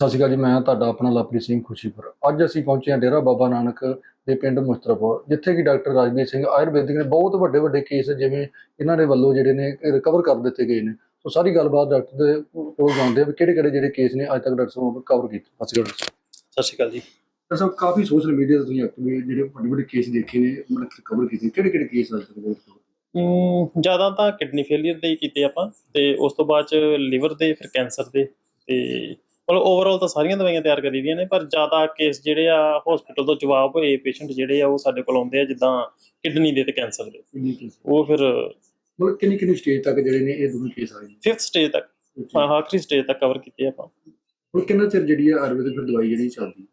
ਸਤਿ ਸ਼੍ਰੀ ਅਕਾਲ ਜੀ ਮੈਂ ਤੁਹਾਡਾ ਆਪਣਾ ਲਵਪ੍ਰੀਤ ਸਿੰਘ ਖੁਸ਼ੀਪੁਰ। ਅੱਜ ਅਸੀਂ ਪਹੁੰਚੇ ਹਾਂ ਡੇਰਾ ਬਾਬਾ ਨਾਨਕ ਦੇ ਪਿੰਡ ਮੁਸਤਰਪੁਰ ਜਿੱਥੇ ਕਿ ਡਾਕਟਰ ਰਾਜਵੀਰ ਸਿੰਘ ਆਯੁਰਵੈਦਿਕ ਨੇ ਬਹੁਤ ਵੱਡੇ ਵੱਡੇ ਕੇਸ ਜਿਵੇਂ ਇਹਨਾਂ ਦੇ ਵੱਲੋਂ ਜਿਹੜੇ ਨੇ ਰਿਕਵਰ ਕਰ ਦਿੱਤੇ ਗਏ ਨੇ। ਸੋ ਸਾਰੀ ਗੱਲਬਾਤ ਡਾਕਟਰ ਦੇ ਕੋਲ ਜਾਣਦੇ ਆ ਵੀ ਕਿਹੜੇ ਕਿਹੜੇ ਜਿਹੜੇ ਕੇਸ ਨੇ ਅੱਜ ਤੱਕ ਡਾਕਟਰ ਸਾਹਿਬ ਕਵਰ ਕੀਤੇ। ਸਤਿ ਸ਼੍ਰੀ ਅਕਾਲ ਸਤਿ ਸ਼੍ਰੀ ਅਕਾਲ ਜੀ। ਡਾਕਟਰ ਸਾਹਿਬ ਕਾਫੀ ਸੋਸ਼ਲ ਮੀਡੀਆ ਤੇ ਤੁਸੀਂ ਐਕਟਿਵ ਜਿਹੜੇ ਵੱਡੇ ਵੱਡੇ ਕੇਸ ਦੇਖੇ ਨੇ ਮਤਲਬ ਕਵਰ ਕੀਤੇ ਕਿਹੜੇ ਕਿਹੜੇ ਕੇਸ ਅੱਜ ਤੱਕ ਜ਼ਿਆਦਾ ਤਾਂ ਕਿਡਨੀ ਫੇਲਿਅਰ ਦੇ ਹੀ ਕੀਤੇ ਆਪਾਂ ਤੇ ਉਸ ਤੋਂ ਬਾਅਦ ਚ ਲਿਵਰ ਦੇ ਫਿਰ ਕੈਂਸਰ ਦੇ ਤੇ ਮਤਲਬ ਓਵਰਆਲ ਤਾਂ ਸਾਰੀਆਂ ਦਵਾਈਆਂ ਤਿਆਰ ਕਰੀ ਦੀਆਂ ਨੇ ਪਰ ਜ਼ਿਆਦਾ ਕੇਸ ਜਿਹੜੇ ਆ ਹਸਪੀਟਲ ਤੋਂ ਜਵਾਬ ਹੋਏ ਪੇਸ਼ੈਂਟ ਜਿਹੜੇ ਆ ਉਹ ਸਾਡੇ ਕੋਲ ਆਉਂਦੇ ਆ ਜਿੱਦਾਂ ਕਿਡਨੀ ਦੇ ਤੇ ਕੈਂਸਰ ਦੇ? ਉਹ ਫਿਰ ਮਤਲਬ ਕਿੰਨੀ ਕਿੰਨੀ ਸਟੇਜ ਤੱਕ ਜਿਹੜੇ ਨੇ ਇਹ ਦੋਵੇਂ ਕੇਸ ਆਏ ਨੇ 5th ਸਟੇਜ ਤੱਕ। ਹਾਂ, ਆਖਰੀ ਸਟੇਜ ਤੱਕ ਕਵਰ ਕੀਤੇ ਆਪਾਂ। ਹੁਣ ਕਿੰਨਾ ਚਿਰ ਜਿਹੜੀ ਹੈ ਆਯੁਰਵੈਦਿਕ ਫਿਰ ਦਵਾਈ ਜਿਹੜੀ ਚੱਲਦੀ?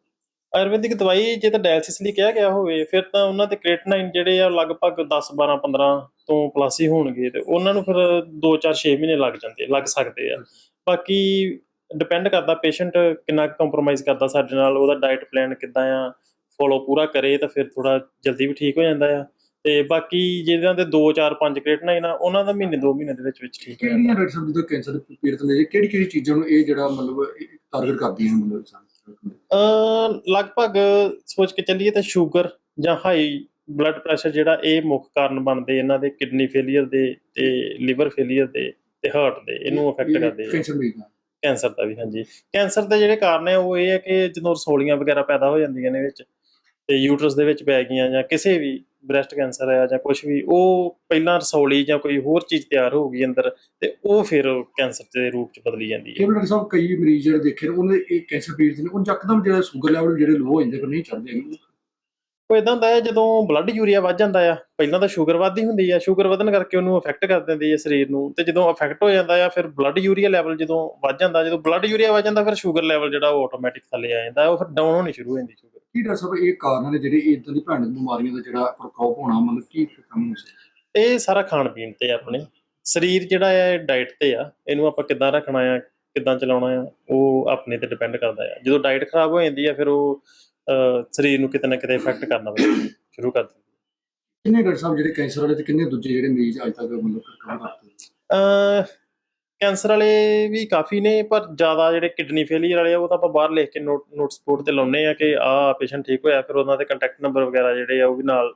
ਆਯੁਰਵੈਦਿਕ ਦਵਾਈ ਜੇ ਤਾਂ ਡਾਇਲਿਸਿਸ ਲਈ ਕਿਹਾ ਗਿਆ ਹੋਵੇ ਫਿਰ ਤਾਂ ਉਹਨਾਂ ਦੇ ਕ੍ਰੀਏਟਿਨਾਈਨ ਜਿਹੜੇ ਆ ਲਗਭਗ 10 12 15 ਤੋਂ ਪਲੱਸ ਹੀ ਹੋਣਗੇ ਤੇ ਉਹਨਾਂ ਨੂੰ ਫਿਰ 2 4 6 ਮਹੀਨੇ ਲੱਗ ਜਾਂਦੇ ਲੱਗ ਸਕਦੇ ਆ। ਬਾਕੀ ਡਿਪੈਂਡ ਕਰਦਾ ਪੇਸ਼ੈਂਟ ਕਿੰਨਾ ਕੰਪਰੋਮਾਈਜ਼ ਕਰਦਾ ਸਾਡੇ ਨਾਲ ਉਹਦਾ ਡਾਈਟ ਪਲਾਨ ਕਿੱਦਾਂ ਆ ਫੋਲੋ ਪੂਰਾ ਕਰੇ ਤਾਂ ਫਿਰ ਥੋੜਾ ਜਲਦੀ ਵੀ ਠੀਕ ਹੋ ਜਾਂਦਾ ਆ। ਤੇ ਬਾਕੀ ਜਿਹਨਾਂ ਦੇ 2 4 5 ਕ੍ਰੀਏਟਿਨਾਈਨ ਆ ਉਹਨਾਂ ਦਾ ਮਹੀਨੇ 2 ਮਹੀਨੇ ਦੇ ਵਿੱਚ ਵਿੱਚ ਠੀਕ ਹੋ ਜਾਂਦਾ। ਕਿਹੜੀਆਂ ਡਾਕਟਰ ਸਾਹਿਬ ਜਦੋਂ ਕੈਂਸਰ ਦੇ ਪੀੜਤ ਨੇ ਕਿਹੜੀ ਕਿਹੜੀ ਚੀਜ਼ਾਂ ਨੂੰ ਇਹ ਜਿਹੜਾ ਮਤਲਬ ਟਾਰਗੇਟ ਕਰਦੀਆਂ ਨੇ ਮਤਲਬ ਅ ਲਗਭਗ ਸੋਚ ਕੇ ਚੱਲੀਏ ਤਾਂ ਸ਼ੂਗਰ ਜਾਂ ਹਾਈ ਬਲੱਡ ਪ੍ਰੈਸ਼ਰ ਜਿਹੜਾ ਇਹ ਮੁੱਖ ਕਾਰਨ ਬਣਦੇ ਇਹਨਾਂ ਦੇ ਕਿਡਨੀ ਫੇਲਿਅਰ ਦੇ ਤੇ ਲਿਵਰ ਫੇਲਿਅਰ ਦੇ ਤੇ ਹਾਰਟ ਦੇ ਇਹਨੂੰ ਅਫੈਕਟ ਕਰਦੇ ਆ। ਕੈਂਸਰ ਦਾ ਵੀ, ਹਾਂਜੀ। ਕੈਂਸਰ ਦੇ ਜਿਹੜੇ ਕਾਰਨ ਹੈ ਉਹ ਇਹ ਹੈ ਕਿ ਜਦੋਂ ਰਸੌਲੀਆਂ ਵਗੈਰਾ ਪੈਦਾ ਹੋ ਜਾਂਦੀਆਂ ਨੇ ਵਿੱਚ ਤੇ ਯੂਟਰਸ ਦੇ ਵਿੱਚ ਪੈ ਗਈਆਂ ਜਾਂ ਕਿਸੇ ਵੀ ਬ੍ਰੈਸਟ ਕੈਂਸਰ ਆ ਜਾਂ ਕੁਝ ਵੀ, ਉਹ ਪਹਿਲਾਂ ਰਸੌਲੀ ਜਾਂ ਕੋਈ ਹੋਰ ਚੀਜ਼ ਤਿਆਰ ਹੋ ਗਈ ਅੰਦਰ ਤੇ ਉਹ ਫਿਰ ਕੈਂਸਰ ਦੇ ਰੂਪ ਚ ਬਦਲੀ ਜਾਂਦੀ ਹੈ। ਕੇਵਲ ਡਾਕਟਰ ਸਾਹਿਬ ਕਈ ਮਰੀਜ਼ ਜਿਹੜੇ ਦੇਖੇ ਨੇ, ਉਹਨਾਂ ਦੇ ਇਹ ਕੈਂਸਰ ਪੀੜਤ ਨੇ, ਉਹ ਯਕਦਮ ਜਿਹੜਾ ਸ਼ੂਗਰ ਲੈਵਲ ਜਿਹੜੇ ਲੋ ਹੋ ਜਾਂਦੇ ਪਰ ਨਹੀਂ ਚੜਦੇ ਉਹ ਇਦਾਂ ਹੁੰਦਾ ਹੈ ਜਦੋਂ ਬਲੱਡ ਯੂਰੀਆ ਵੱਧ ਜਾਂਦਾ ਆ ਪਹਿਲਾਂ ਤਾਂ ਸ਼ੂਗਰ ਵੱਧਦੀ ਹੁੰਦੀ ਆ ਸ਼ੂਗਰ ਵਧਣ ਕਰਕੇ ਉਹਨੂੰ ਅਫੈਕਟ ਕਰ ਦਿੰਦੀ ਹੈ ਸਰੀਰ ਨੂੰ ਤੇ ਜਦੋਂ ਅਫੈਕਟ ਹੋ ਜਾਂਦਾ ਆ ਫਿਰ ਬਲੱਡ ਯੂਰੀਆ ਲੈਵਲ ਜਦੋਂ ਵੱਧ ਜਾਂਦਾ ਜਦੋਂ ਬਲੱਡ ਯੂਰੀਆ ਵੱਧ ਜਾਂਦਾ ਫਿਰ ਸ਼ੂਗਰ ਲੈਵਲ ਜਿਹੜਾ ਉਹ ਆਟੋਮੈਟਿਕ ਥੱਲੇ ਆ ਜਾਂਦਾ ਉਹ ਫਿਰ ਡਾਊਨ ਹੋਣੀ ਸ਼ੁਰੂ ਹੋ ਜਾਂਦੀ ਸ਼ੂਗਰ ਕੀ ਡਾਕਟਰ ਸਾਹਿਬ ਇਹ ਕਾਰਨ ਨੇ ਜਿਹੜੇ ਇਦਾਂ ਦੀ ਭਿਆਨਕ ਬਿਮਾਰੀਆਂ ਦਾ ਜਿਹੜਾ ਪ੍ਰਕੋਪ ਹੋਣਾ ਮਤਲਬ ਕੀ ਕੰਮ ਹੋ ਸਕਦਾ? ਇਹ ਸਾਰਾ ਖਾਣ ਪੀਣ ਤੇ ਆ ਆਪਣੇ ਸਰੀਰ ਜਿਹੜਾ ਆ ਇਹ ਡਾਈਟ ਤੇ ਆ ਇਹਨੂੰ ਆਪਾਂ ਕਿੱਦਾਂ ਰੱਖਣਾ ਆ ਕਿੱਦਾਂ ਚਲਾਉਣਾ ਆ ਉਹ ਆਪਣੇ ਤੇ ਡਿਪੈਂਡ ਕਰਦਾ ਆ। ਜਦੋਂ ਡਾਈਟ ਖਰਾਬ ਹੋ ਜਾਂਦੀ ਆ ਫਿਰ ਉਹ ਸਰੀਰ ਨੂੰ ਕਿਤੇ ਨਾ ਕਿਤੇ ਇਫੈਕਟ ਕਰਨਾ ਸ਼ੁਰੂ ਕਰ ਦਿੰਦੀ ਕਿੰਨੇ ਡਾਕਟਰ ਸਾਹਿਬ ਜਿਹੜੇ ਕੈਂਸਰ ਵਾਲੇ ਤੇ ਕਿੰਨੇ ਦੂਜੇ ਜਿਹੜੇ ਮਰੀਜ਼ ਅੱਜ ਤੱਕ ਮਤਲਬ ਰਿਕਵਰ ਕਰਦੇ ਕੈਂਸਰ ਵਾਲੇ ਵੀ ਕਾਫੀ ਨੇ ਪਰ ਜ਼ਿਆਦਾ ਜਿਹੜੇ ਕਿਡਨੀ ਫੇਲਿਅਰ ਵਾਲੇ ਆ ਉਹ ਤਾਂ ਆਪਾਂ ਬਾਹਰ ਲਿਖ ਕੇ ਨੋਟ ਨੋਟ ਸਪੋਰਟ ਤੇ ਲਾਉਨੇ ਆ ਕਿ ਆਹ ਪੇਸ਼ੈਂਟ ਠੀਕ ਹੋਇਆ ਫਿਰ ਉਹਨਾਂ ਦੇ ਕੰਟੈਕਟ ਨੰਬਰ ਵਗੈਰਾ ਜਿਹੜੇ ਆ ਉਹ ਵੀ ਨਾਲ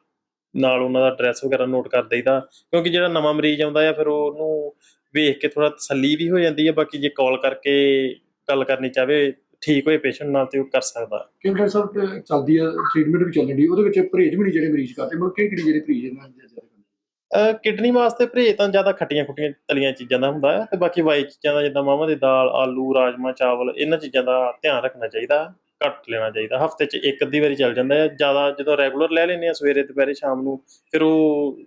ਨਾਲ ਉਹਨਾਂ ਦਾ ਐਡਰੈਸ ਵਗੈਰਾ ਨੋਟ ਕਰ ਦਈਦਾ। ਕਿਉਂਕਿ ਜਿਹੜਾ ਨਵਾਂ ਮਰੀਜ਼ ਆਉਂਦਾ ਆ ਫਿਰ ਉਹਨੂੰ ਵੇਖ ਕੇ ਥੋੜਾ ਤਸੱਲੀ ਵੀ ਹੋ ਜਾਂਦੀ ਹੈ ਬਾਕੀ ਜੇ ਕਾਲ ਕਰਕੇ ਗੱਲ ਕਰਨੀ ਚਾਹਵੇ ਠੀਕ ਹੋਏ ਪੇਸ਼ੈਂਟ ਨਾਲ ਤੇ ਉਹ ਕਰ ਸਕਦਾ। ਕਿਉਂਕਿ ਡਾਕਟਰ ਸਾਹਿਬ ਚੱਲਦੀ ਹੈ ਟ੍ਰੀਟਮੈਂਟ ਵੀ ਚੱਲਣ ਦੀ ਉਹਦੇ ਵਿੱਚ ਪਰਹੇਜ਼ ਵੀ ਨਹੀਂ ਜਿਹੜੇ ਮਰੀਜ਼ ਕਰਦੇ ਮਤਲਬ ਕਿਹੜੀ ਕਿਹੜੀ ਜਿਹੜੇ ਪਰਹੇਜ਼ ਇਹਨਾਂ ਦੇ ਜ਼ਿਆਦਾ ਕਿਡਨੀ ਵਾਸਤੇ ਪਰਹੇਜ਼ ਤਾਂ ਜ਼ਿਆਦਾ ਖੱਟੀਆਂ ਖੁੱਟੀਆਂ ਤਲੀਆਂ ਚੀਜ਼ਾਂ ਦਾ ਹੁੰਦਾ ਹੈ ਤੇ ਬਾਕੀ ਵਾਈ ਚੀਜ਼ਾਂ ਦਾ ਜਿੱਦਾਂ ਮਾਵਾਂ ਦੀ ਦਾਲ ਆਲੂ ਰਾਜਮਾ ਚਾਵਲ ਇਹਨਾਂ ਚੀਜ਼ਾਂ ਦਾ ਧਿਆਨ ਰੱਖਣਾ ਚਾਹੀਦਾ ਘੱਟ ਲੈਣਾ ਚਾਹੀਦਾ। ਹਫ਼ਤੇ 'ਚ ਇੱਕ ਅੱਧੀ ਵਾਰੀ ਚੱਲ ਜਾਂਦਾ ਹੈ ਜ਼ਿਆਦਾ ਜਦੋਂ ਰੈਗੂਲਰ ਲੈ ਲੈਂਦੇ ਆ ਸਵੇਰੇ ਦੁਪਹਿਰੇ ਸ਼ਾਮ ਨੂੰ ਫਿਰ ਉਹ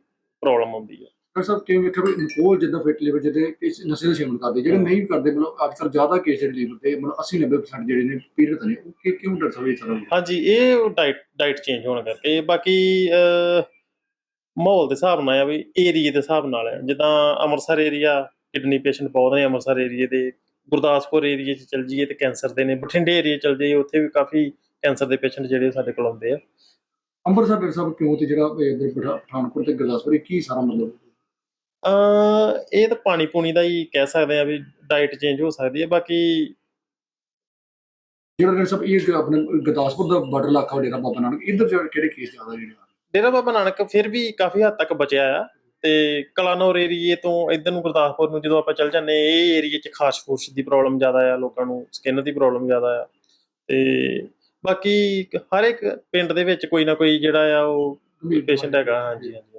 ਪ੍ਰੋਬਲਮ ਆਉਂਦੀ ਹੈ। ਡਾਕਟਰ ਸਾਹਿਬ ਕਿਵੇਂ ਵੇਖਿਆ ਵੀ ਅਲਕੋਹਲ ਜਿੱਦਾਂ ਫਿੱਟ ਲਿਵਰ ਜਿਹਦੇ ਇਸ ਨਸ਼ੇ ਦਾ ਸੇਵਨ ਕਰਦੇ ਜਿਹੜੇ ਨਹੀਂ ਕਰਦੇ ਮਤਲਬ ਅੱਜ ਕੱਲ੍ਹ ਜ਼ਿਆਦਾ ਕੇਸ ਜਿਹੜੇ ਲੀਵਰ ਤੇ ਮਤਲਬ 80 90% ਜਿਹੜੇ ਨੇ ਪੀੜਤ ਨੇ ਉਹ ਕਿ- ਕਿਉਂ ਡਾਕਟਰ ਸਾਹਿਬ ਇਹ ਸਾਰਾ ਹਾਂਜੀ ਇਹ ਡਾਈਟ ਡਾਈਟ ਚੇਂਜ ਹੋਣ ਕਰਕੇ ਬਾਕੀ ਮਾਹੌਲ ਦੇ ਹਿਸਾਬ ਨਾਲ ਆ ਵੀ ਏਰੀਏ ਦੇ ਹਿਸਾਬ ਨਾਲ ਜਿੱਦਾਂ ਅੰਮ੍ਰਿਤਸਰ ਏਰੀਆ ਕਿਡਨੀ ਪੇਸ਼ੈਂਟ ਬਹੁਤ ਨੇ ਅੰਮ੍ਰਿਤਸਰ ਏਰੀਏ ਦੇ ਗੁਰਦਾਸਪੁਰ ਏਰੀਏ 'ਚ ਚਲ ਜਾਈਏ ਤੇ ਕੈਂਸਰ ਦੇ ਨੇ ਬਠਿੰਡੇ ਏਰੀਏ ਚਲ ਜਾਈਏ ਉੱਥੇ ਵੀ ਕਾਫੀ ਕੈਂਸਰ ਦੇ ਪੇਸ਼ੈਂਟ ਜਿਹੜੇ ਸਾਡੇ ਕੋਲ ਆਉਂਦੇ ਆ। ਅੰਮ੍ਰਿਤਸਰ ਡਾਕਟਰ ਸਾਹਿਬ ਕਿਉਂ ਤੇ ਜਿਹੜਾ ਪਠਾਨਕੋਟ ਤੇ ਗੁਰਦਾਸਪੁਰ ਇਹ ਕੀ ਸਾਰਾ ਮਤਲਬ? ਇਹ ਤਾਂ ਪਾਣੀ ਪੂਣੀ ਦਾ ਹੀ ਕਹਿ ਸਕਦੇ ਆ ਵੀ ਡਾਈਟ ਚੇਂਜ ਹੋ ਸਕਦੀ ਹੈ ਬਾਕੀ ਜਿਹੜਾ ਡਾਕਟਰ ਸਾਹਿਬ ਇਹ ਆਪਣੇ ਗੁਰਦਾਸਪੁਰ ਦਾ ਬਾਰਡਰ ਇਲਾਕਾ ਡੇਰਾ ਬਾਬਾ ਨਾਨਕ ਇੱਧਰ ਜਿਹੜੇ ਕਿਹੜੇ ਕੇਸ ਜ਼ਿਆਦਾ ਜਿਹੜੇ ਆ? ਡੇਰਾ ਬਾਬਾ ਨਾਨਕ ਫਿਰ ਵੀ ਕਾਫੀ ਹੱਦ ਤੱਕ ਬਚਿਆ ਆ ਤੇ ਕਲਾਨੌਰ ਏਰੀਏ ਤੋਂ ਇਧਰ ਨੂੰ ਗੁਰਦਾਸਪੁਰ ਨੂੰ ਜਦੋਂ ਆਪਾਂ ਚੱਲ ਜਾਂਦੇ ਇਹ ਏਰੀਏ 'ਚ ਖਾਸ ਫੂਸ ਦੀ ਪ੍ਰੋਬਲਮ ਜ਼ਿਆਦਾ ਆ ਲੋਕਾਂ ਨੂੰ ਸਕਿਨ ਦੀ ਪ੍ਰੋਬਲਮ ਜ਼ਿਆਦਾ ਆ। ਤੇ ਬਾਕੀ ਹਰ ਇੱਕ ਪਿੰਡ ਦੇ ਵਿੱਚ ਕੋਈ ਨਾ ਕੋਈ ਜਿਹੜਾ ਆ ਉਹ ਪੇਸ਼ੈਂਟ ਹੈਗਾ ਹਾਂਜੀ ਹਾਂਜੀ।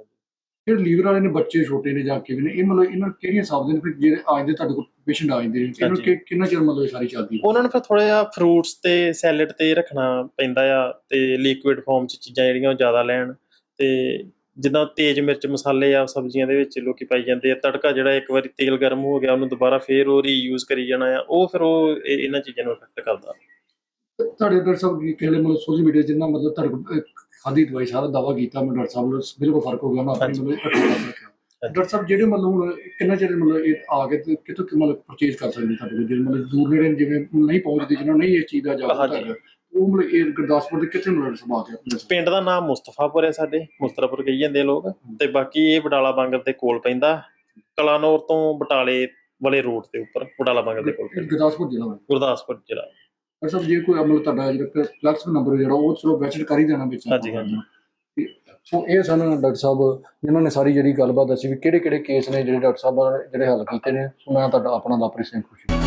ਜਿਹੜੇ ਲੀਵਰ ਵਾਲੇ ਨੇ ਬੱਚੇ ਛੋਟੇ ਨੇ ਜਾਂ ਕਿਵੇਂ ਨੇ ਇਹ ਮਤਲਬ ਇਹਨਾਂ ਨੂੰ ਕਿਹੜੀਆਂ ਨੇ? ਫਿਰ ਜਿਹੜੇ ਆ ਜਾਂਦੇ ਤੁਹਾਡੇ ਕੋਲ ਪੇਸ਼ੈਂਟ ਆ ਜਾਂਦੇ ਨੇ ਇਹਨਾਂ ਨੂੰ। ਕਿ- ਕਿੰਨਾ ਚਿਰ ਮਤਲਬ ਇਹ ਸਾਰੀ ਚੱਲਦੀ ਹੈ? ਉਹਨਾਂ ਨੂੰ ਫਿਰ ਥੋੜਾ ਜਿਹਾ ਫਰੂਟਸ ਤੇ ਸੈਲਡ ਤੇ ਰੱਖਣਾ ਪੈਂਦਾ ਆ ਤੇ ਲਿਕੁਇਡ ਫਾਰਮ 'ਚ ਚੀਜ਼ਾਂ ਜਿਹੜੀਆਂ ਉਹ ਜ਼ਿਆਦਾ ਲੈਣ ਤੇ ਜਿੱਦਾਂ ਤੇਜ਼ ਮਿਰਚ ਮਸਾਲੇ ਆ ਸਬਜ਼ੀਆਂ ਦੇ ਵਿੱਚ ਲੋਕੀ ਪਾਈ ਜਾਂਦੇ ਆ ਤੜਕਾ ਜਿਹੜਾ ਇੱਕ ਵਾਰੀ ਤੇਲ ਗਰਮ ਹੋ ਗਿਆ ਉਹਨੂੰ ਦੁਬਾਰਾ ਫੇਰ ਉਹ ਰੀਯੂਜ਼ ਕਰੀ ਜਾਣਾ ਆ ਉਹ ਫਿਰ ਉਹ ਇਹ- ਇਹਨਾਂ ਚੀਜ਼ਾਂ ਨੂੰ ਇਫੈਕਟ ਕਰਦਾ। ਤੁਹਾਡੇ ਡਾਕਟਰ ਸਾਹਿਬ ਕੀ ਕਹਿੰਦੇ ਮਤਲਬ ਸੋਸ਼ਲ ਮੀਡੀਆ ਜਿੰਨਾ ਮਤਲਬ ਤੁਹਾਡੇ ਕੋਲ ਖਾਦੀ ਦਵਾਈ ਸਾਰਾ ਦਾਵਾ ਕੀਤਾ ਮੈਂ ਡਾਕਟਰ ਸਾਹਿਬ ਨੂੰ ਬਿਲਕੁਲ ਫ਼ਰਕ ਹੋ ਗਿਆ ਨਾ ਆਪਣੀ। ਮਤਲਬ ਡਾਕਟਰ ਸਾਹਿਬ ਜਿਹੜੇ ਮਤਲਬ ਹੁਣ ਕਿੰਨਾ ਚਿਰ ਮਤਲਬ ਇਹ ਆ ਕੇ ਤੇ ਕਿੱਥੋਂ ਕਿ ਮਤਲਬ ਪਰਚੇਜ਼ ਕਰ ਸਕਦੇ ਤੁਹਾਡੇ ਕੋਲ ਜਿਹੜੇ ਮਤਲਬ ਦੂਰ ਨੇੜੇ ਜਿਵੇਂ ਨਹੀਂ ਪਹੁੰਚਦੇ ਜਿਹਨਾਂ ਨਹੀਂ ਇਸ ਚੀਜ਼ ਦਾ ਜਾਗਰੂਕ ਹਾਂਜੀ। ਹੈਗਾ ਉਹ ਮਤਲਬ ਇਹ ਗੁਰਦਾਸਪੁਰ ਦੇ ਕਿੱਥੇ ਮਤਲਬ ਸਮਾ ਕੇ ਆਪਣੇ ਪਿੰਡ ਦਾ ਨਾਮ ਮੁਸਤਫਾਪੁਰ ਹੈ ਸਾਡੇ ਮੁਸਤਫਾਪੁਰ ਕਹੀ ਜਾਂਦੇ ਲੋਕ ਤੇ ਬਾਕੀ ਇਹ ਬਟਾਲਾ ਬਾਂਗਰ ਦੇ ਕੋਲ ਪੈਂਦਾ ਕਲਾਨੌਰ ਤੋਂ ਬਟਾਲੇ ਵਾਲੇ ਰੋਡ ਦੇ ਉੱਪਰ ਬਟਾਲਾ ਬਾਂਗਰ ਦੇ ਕੋਲ ਇਹ ਗੁਰਦਾਸਪੁਰ ਜ਼ਿਲ੍ਹਾ। ਗੁਰਦਾਸਪੁਰ ਜ਼ਿਲ੍ਹਾ ਡਾਕਟਰ ਸਾਹਿਬ ਜੇ ਕੋਈ ਅਮਲ ਤੁਹਾਡਾ ਜਿਹੜਾ ਪਲੱਸ ਨੰਬਰ ਜਿਹੜਾ ਉਹ ਚਲੋ ਵੈਸੇ ਕਰ ਹੀ ਦੇਣਾ ਵਿੱਚ। ਹਾਂਜੀ, ਹਾਂਜੀ। ਸੋ ਇਹ ਸਨ ਡਾਕਟਰ ਸਾਹਿਬ ਜਿਨ੍ਹਾਂ ਨੇ ਸਾਰੀ ਜਿਹੜੀ ਗੱਲਬਾਤ ਦੱਸੀ ਵੀ ਕਿਹੜੇ ਕਿਹੜੇ ਕੇਸ ਨੇ ਜਿਹੜੇ ਡਾਕਟਰ ਸਾਹਿਬ ਜਿਹੜੇ ਹੱਲ ਕੀਤੇ ਨੇ। ਸੋ ਮੈਂ ਤੁਹਾਡਾ ਆਪਣਾ ਲਾਪਰੀ ਸਿੰਘ ਖੁਸ਼ੀ।